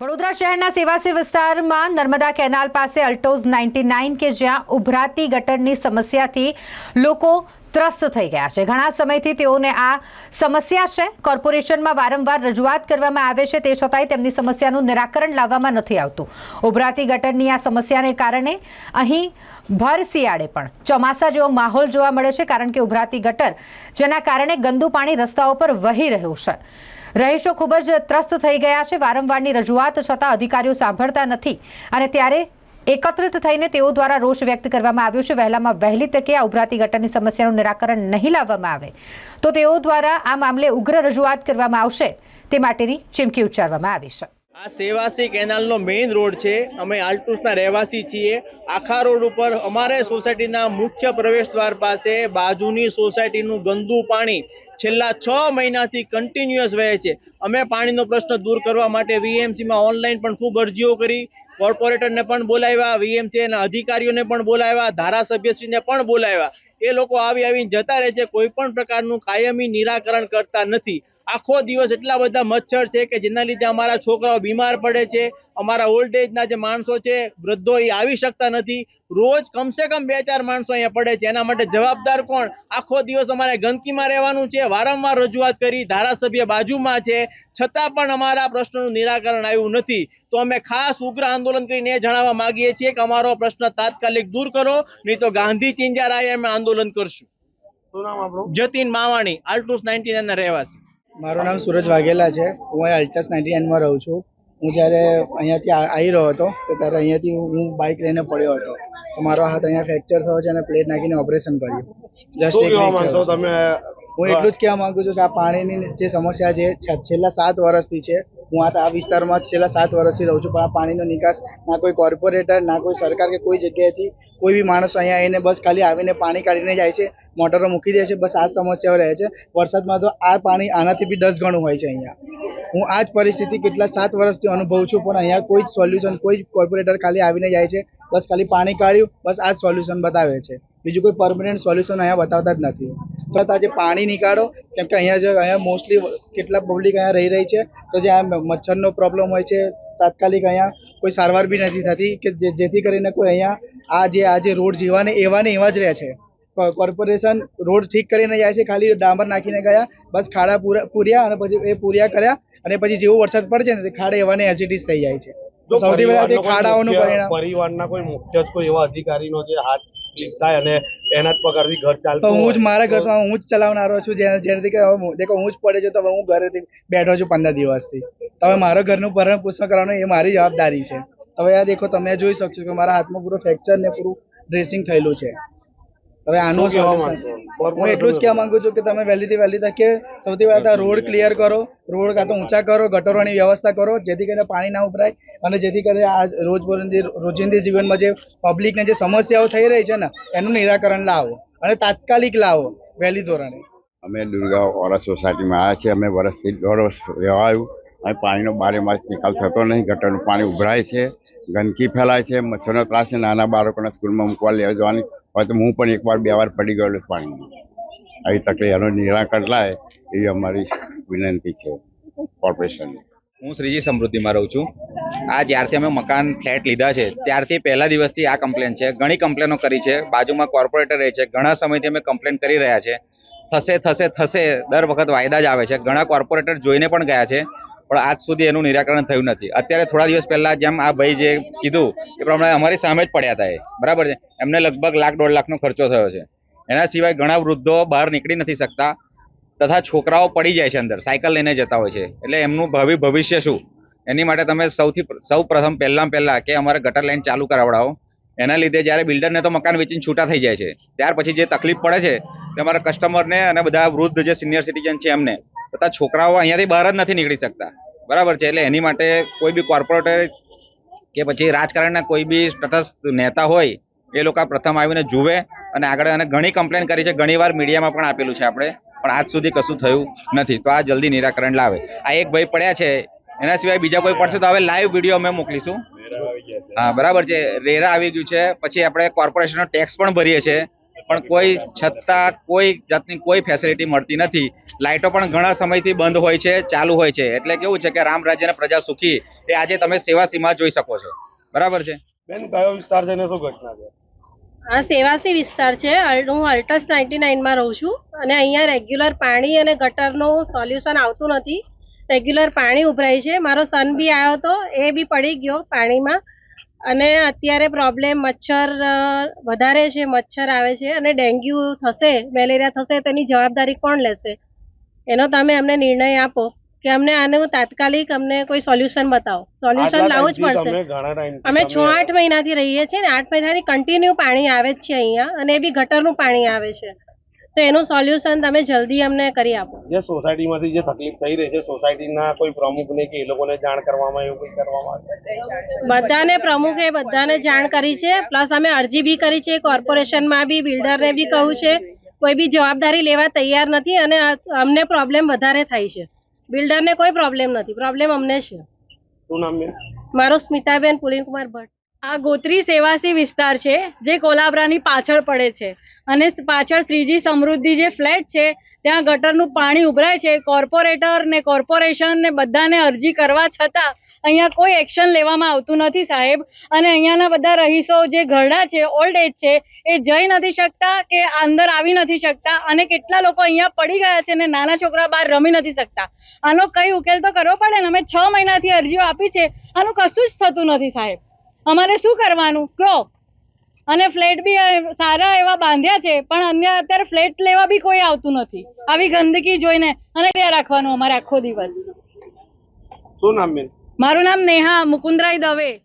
વડોદરા શહેરના સેવાસી વિસ્તારમાં નર્મદા કેનાલ પાસે અલ્ટોઝ નાઇન્ટી નાઇન કે જ્યાં ઉભરાતી ગટરની સમસ્યાથી લોકો ત્રસ્ત થઈ ગયા છે. ઘણા સમયથી તેઓને આ સમસ્યા છે. કોર્પોરેશનમાં વારંવાર રજૂઆત કરવામાં આવે છે. તે છતાંય તેમની સમસ્યાનું નિરાકરણ લાવવામાં નથી આવતું. ઉભરાતી ગટરની આ સમસ્યાને કારણે અહીં ભર શિયાળે પણ ચોમાસા જેવો માહોલ જોવા મળે છે, કારણ કે ઉભરાતી ગટર જેના કારણે ગંદુ પાણી રસ્તાઓ પર વહી રહ્યું છે. રહીશો ખૂબ જ ત્રસ્ત થઈ ગયા છે. વારંવારની રજૂઆત છતાં અધિકારીઓ સાંભળતા નથી અને ત્યારે એકત્રિત થઈને તેઓ દ્વારા રોષ વ્યક્ત કરવામાં આવ્યો છે. વહેલામાં વહેલી તકે આ ઉભરાતી ગટરની સમસ્યાનું નિરાકરણ નહીં લાવવામાં આવે. તો તેઓ દ્વારા આ મામલે ઉગ્ર રજૂઆત કરવામાં આવશે. તે માટેની ચીમકી ઉચ્ચારવામાં આવી છે. આ સેવાસી કેનાલનો મેઇન રોડ છે. અમે આલ્ટુસના રહેવાસી છીએ. આખા રોડ ઉપર અમારે સોસાયટીના મુખ્ય પ્રવેશ દ્વાર પાસે બાજુની સોસાયટીનું ગંદુ પાણી છેલ્લા છ મહિનાથી કન્ટિન્યુઅસ વહે છે. અમે પાણીનો પ્રશ્ન દૂર કરવા માટે વીએમસીમાં ઓનલાઈન પણ ખૂબ અરજીઓ કરી. કોર્પોરેટરને પણ બોલાવ્યા, વીએમસીના અધિકારીઓને પણ બોલાવ્યા, ધારાસભ્યશ્રીને પણ બોલાવ્યા. એ લોકો આવી આવીને જતા રહે છે. કોઈ પણ પ્રકારનું કાયમી નિરાકરણ કરતા નથી. આખો દિવસ એટલા બધા મચ્છર છે કે જેના લીધે અમારા છોકરાઓ બીમાર પડે છે. અમારા ઓલ્ડ એજના જે માણસો છે વૃદ્ધો એ આવી શકતા નથી. રોજ કમસે કમ બે ચાર માણસો અહીંયા પડે છે. એના માટે જવાબદાર કોણ? આખો દિવસ અમારે ગંદકીમાં રહેવાનું છે વારંવાર રજૂઆત કરી ધારાસભ્ય બાજુમાં છે. છતાં પણ અમારા પ્રશ્નનું નિરાકરણ આવ્યું નથી. તો અમે ખાસ ઉગ્ર આંદોલન કરીને એ જણાવવા માંગીએ છીએ કે અમારો પ્રશ્ન તાત્કાલિક દૂર કરો નહીં તો ગાંધી ચિંજારાએ અમે આંદોલન કરશું. જતીન માવાણી આલ્ટુસ નાઇન્ટી ના રહેવાસી. મારું નામ સુરજ વાઘેલા છે. હું અહીં અલ્ટસ નાઇન્ટી નાઇનમાં રહું છું. હું જ્યારે અહીંયાથી આવી રહ્યો હતો તો ત્યારે અહીંયાથી હું બાઇક લઈને પડ્યો હતો. તો મારો હાથ અહીંયા ફ્રેક્ચર થયો છે અને પ્લેટ નાખીને ઓપરેશન કર્યું. જસ્ટ એક. તમે? હું એટલું જ કહેવા માંગુ છું કે આ પાણીની જે સમસ્યા છે છેલ્લા સાત વર્ષથી છે. હું આ આ વિસ્તારમાં છેલ્લા સાત વર્ષથી રહું છું, પણ આ પાણીનો નિકાસ ના કોઈ કોર્પોરેટર, ના કોઈ સરકાર કે કોઈ જગ્યાએથી કોઈ બી માણસ અહીંયા આવીને બસ ખાલી આવીને પાણી કાઢીને જાય છે, મોટરો મૂકી દે છે, બસ આ સમસ્યાઓ રહે છે. વરસાદમાં તો આ પાણી આનાથી બી દસ ગણું હોય છે અહીંયા. હું આ જ પરિસ્થિતિ કેટલા સાત વર્ષથી અનુભવું છું, પણ અહીંયા કોઈ જ સોલ્યુશન કોઈ જ કોર્પોરેટર ખાલી આવીને જાય છે, બસ ખાલી પાણી કાઢ્યું, બસ આ જ સોલ્યુશન બતાવે છે. બીજું કોઈ પરમનન્ટ સોલ્યુશન અહીંયા બતાવતા જ નથી. તો આજે પાણી નીકાળો. કેમ કે અહીંયા જો અહીંયા મોસ્ટલી કેટલા પબ્લિક અહીંયા રહી રહી છે. તો જે આ મચ્છરનો પ્રોબ્લેમ હોય છે તાત્કાલિક અહીંયા કોઈ સારવાર બી નથી થતી કે જેથી કરીને કોઈ અહીંયા આ જે આ જે રોડ જેવા ને એવા ને એવા જ રહે છે. કોર્પોરેશન રોડ ઠીક કરીને જાય છે ખાલી ડામર નાખીને ગયા બસ ખાડા પૂરા પૂર્યા અને પછી એ પૂર્યા કર્યા અને પછી જેવો વરસાદ પડે છે ને ખાડા એવા ને એસિડિસ થઈ જાય છે. સૌથી પહેલા તે ખાડાઓનું પરિણામ પરિવારના કોઈ મુખ્ય કોઈ એવા અધિકારીનો જે હાથ થાય અને એના જ પગારથી ઘર ચાલતું હું જ મારા ઘરમાં હું જ ચલાવનારો છું જેનાથી કે હવે દેખો હું જ પડે છું તો હું ઘરેથી બેઠો છું પંદર દિવસથી. હવે મારો ઘરનું ભરણ પોષણ કરવાનું એ મારી જવાબદારી છે. હવે આ દેખો તમે જોઈ શકશો કે મારા હાથમાં પૂરું ફ્રેક્ચર ને પૂરું ડ્રેસિંગ થયેલું છે. હવે આનું? હું એટલું જ કહેવા માંગુ છું કે તમે વહેલીથી વહેલી તકે સૌથી પહેલા રોડ ક્લિયર કરો. રોડ કાં તો ઊંચા કરો ગટરોની વ્યવસ્થા કરો જેથી કરીને પાણી ના ઉભરાય અને જેથી કરીને આ રોજબરોજની રોજિંદી જીવનમાં જે પબ્લિકને જે સમસ્યાઓ થઈ રહી છે ને એનું નિરાકરણ લાવો અને તાત્કાલિક લાવો વહેલી ધોરણે. અમે દુર્ગા ઓરા સોસાયટીમાં આવ્યા છીએ. અમે વર્ષથી દોઢ વર્ષ રહેવા અહીં પાણીનો બારે માસ નિકાલ થતો નહીં, ગટરનું પાણી ઉભરાય છે, ગંદકી ફેલાય છે, મચ્છરનો ત્રાસ છે, નાના બાળકોને સ્કૂલમાં મૂકવા લેવા જવાની. હોય તો હું પણ એકવાર બે વાર પડી ગયેલો પાણીમાં. આવી તકલીફ એનું નિરાકરણ લાય એવી અમારી વિનંતી છે કોર્પોરેશનની. હું શ્રીજી સમૃદ્ધિમાં રહું છું. આ જ્યારથી અમે મકાન, ફ્લેટ લીધા છે, ત્યારથી પહેલા દિવસથી આ કમ્પ્લેન છે. ઘણી કમ્પ્લેનો કરી છે. બાજુમાં કોર્પોરેટર રહે છે. ઘણા સમયથી અમે કમ્પ્લેન કરી રહ્યા છે. થશે થશે થશે, દર વખત વાયદા જ આવે છે. ઘણા કોર્પોરેટર જોઈને પણ ગયા છે. પણ આજ સુધી એનું નિરાકરણ થયું નથી. અત્યારે થોડા દિવસ પહેલા જેમ આ ભાઈ જે કીધું, એ પ્રમાણે અમારી સામે જ પડ્યા હતા એ. બરાબર છે? એમને લગભગ લાખ દોઢ લાખનો ખર્ચો થયો છે. એના સિવાય ઘણા વૃદ્ધો બહાર નીકળી નથી શકતા તથા છોકરાઓ પડી જાય છે અંદર, સાયકલ લઈને જતા હોય છે. એટલે એમનું ભાવિ, ભવિષ્ય શું? એની માટે તમે સૌથી સૌ પ્રથમ પહેલાં પહેલાં કે અમારે ગટર લાઈન ચાલુ કરાવડાવો. એના લીધે જ્યારે બિલ્ડરને તો મકાન વેચીને છૂટા થઈ જાય છે. ત્યાર પછી જે તકલીફ પડે છે, તે અમારા કસ્ટમરને અને બધા વૃદ્ધ જે સિનિયર સિટીઝન છે એમને તથા છોકરાઓ અહીંયાથી બહાર જ નથી નીકળી શકતા. બરાબર છે, એટલે એની માટે કોઈ બી કોર્પોરેટર કે પછી રાજકારણના કોઈ બી તટસ્થ નેતા હોય, એ લોકો પ્રથમ આવીને જુએ અને આગળ અને ઘણી કમ્પ્લેન કરી છે. ઘણી વાર મીડિયામાં પણ આપેલું છે આપણે, પણ આજ સુધી કશું થયું નથી, તો આ જલ્દી નિરાકરણ લાવે. આ એક ભાઈ પડ્યા છે, એના સિવાય બીજા કોઈ પડશે તો હવે લાઈવ વીડિયો અમે મોકલીશું. હા, બરાબર છે, રેરા આવી ગયું છે, પછી આપણે કોર્પોરેશનનો ટેક્સ પણ ભરીએ છીએ, પણ કોઈ છતાં કોઈ જાતની કોઈ ફેસિલિટી મળતી નથી. લાઇટો પણ ઘણા સમયથી બંધ હોય છે ચાલુ હોય છે. એટલે કેવું છે કે રામ રાજ્યના પ્રજા સુખી એ આજે તમે સેવા સીમા જોઈ શકો છો. બરાબર છે? બેન કયો વિસ્તાર છે ને શું ઘટના છે? આ સેવાસી વિસ્તાર છે. હું અલ્ટસ નાઇન્ટી નાઇનમાં રહું છું અને અહીંયા રેગ્યુલર પાણી અને ગટરનું સોલ્યુશન આવતું નથી. રેગ્યુલર પાણી ઉભરાય છે. મારો સન બી આવ્યો હતો એ બી પડી ગયો પાણીમાં. અને અત્યારે પ્રોબ્લેમ મચ્છર વધારે છે મચ્છર આવે છે અને ડેન્ગ્યુ થશે મેલેરિયા થશે તેની જવાબદારી કોણ લેશે? એનો તમે અમને નિર્ણય આપો કે અમને આનું તાત્કાલિક અમને કોઈ સોલ્યુશન બતાવો. સોલ્યુશન લાવવું જ પડશે અમે છ આઠ મહિનાથી રહીએ છીએ ને આઠ મહિનાથી કન્ટિન્યુ પાણી આવે જ છે અહીંયા અને એ બી ગટરનું પાણી આવે છે. તો એનું સોલ્યુશન તમે જલ્દી અમને કરી આપો. જે સોસાયટીમાંથી જે તકલીફ થઈ રહી છે સોસાયટીના કોઈ પ્રમુખને કે એ લોકોને જાણ કરવામાં એવું કંઈ કરવામાં બધાને પ્રમુખે બધાને જાણ કરી છે પ્લસ અમે અરજી બી કરી છે કોર્પોરેશનમાં બી બિલ્ડરને બી કહ્યું છે કોઈ બી જવાબદારી લેવા તૈયાર નથી અને અમને પ્રોબ્લેમ વધારે થાય છે. બિલ્ડરને કોઈ પ્રોબ્લેમ નથી. પ્રોબ્લેમ અમને છે. શું નામ મારો સ્મિતાબેન પુલિનકુમાર ભટ્ટ. આ ગોત્રી સેવાસી વિસ્તાર છે, જે કોલાબરાની પાછળ પડે છે. અને પાછળ શ્રીજી સમૃદ્ધિ જે ફ્લેટ છે, ત્યાં ગટરનું પાણી ઉભરાય છે. કોર્પોરેટર ને કોર્પોરેશન ને બધાને અરજી કરવા છતાં અહીંયા કોઈ એક્શન લેવામાં આવતું નથી સાહેબ. અને અહીંયાના બધા રહીશો જે ઘરડા છે, ઓલ્ડ એજ છે, એ જઈ નથી શકતા કે અંદર આવી નથી શકતા અને કેટલા લોકો અહીંયા પડી ગયા છે ને નાના છોકરા બહાર રમી નથી શકતા. આનો કઈ ઉકેલ તો કરવો પડે ને? અમે છ મહિનાથી અરજીઓ આપી છે. આનું કશું જ થતું નથી સાહેબ. અમારે શું કરવાનું? કહો. અને ફ્લેટ બી સારા એવા બાંધ્યા છે પણ અન્ય અત્યારે ફ્લેટ લેવા બી કોઈ આવતું નથી. આવી ગંદકી જોઈને અને ક્યાં રાખવાનું અમારે આખો દિવસ. શું નામ બેન? મારું નામ નેહા મુકુંદરાય દવે.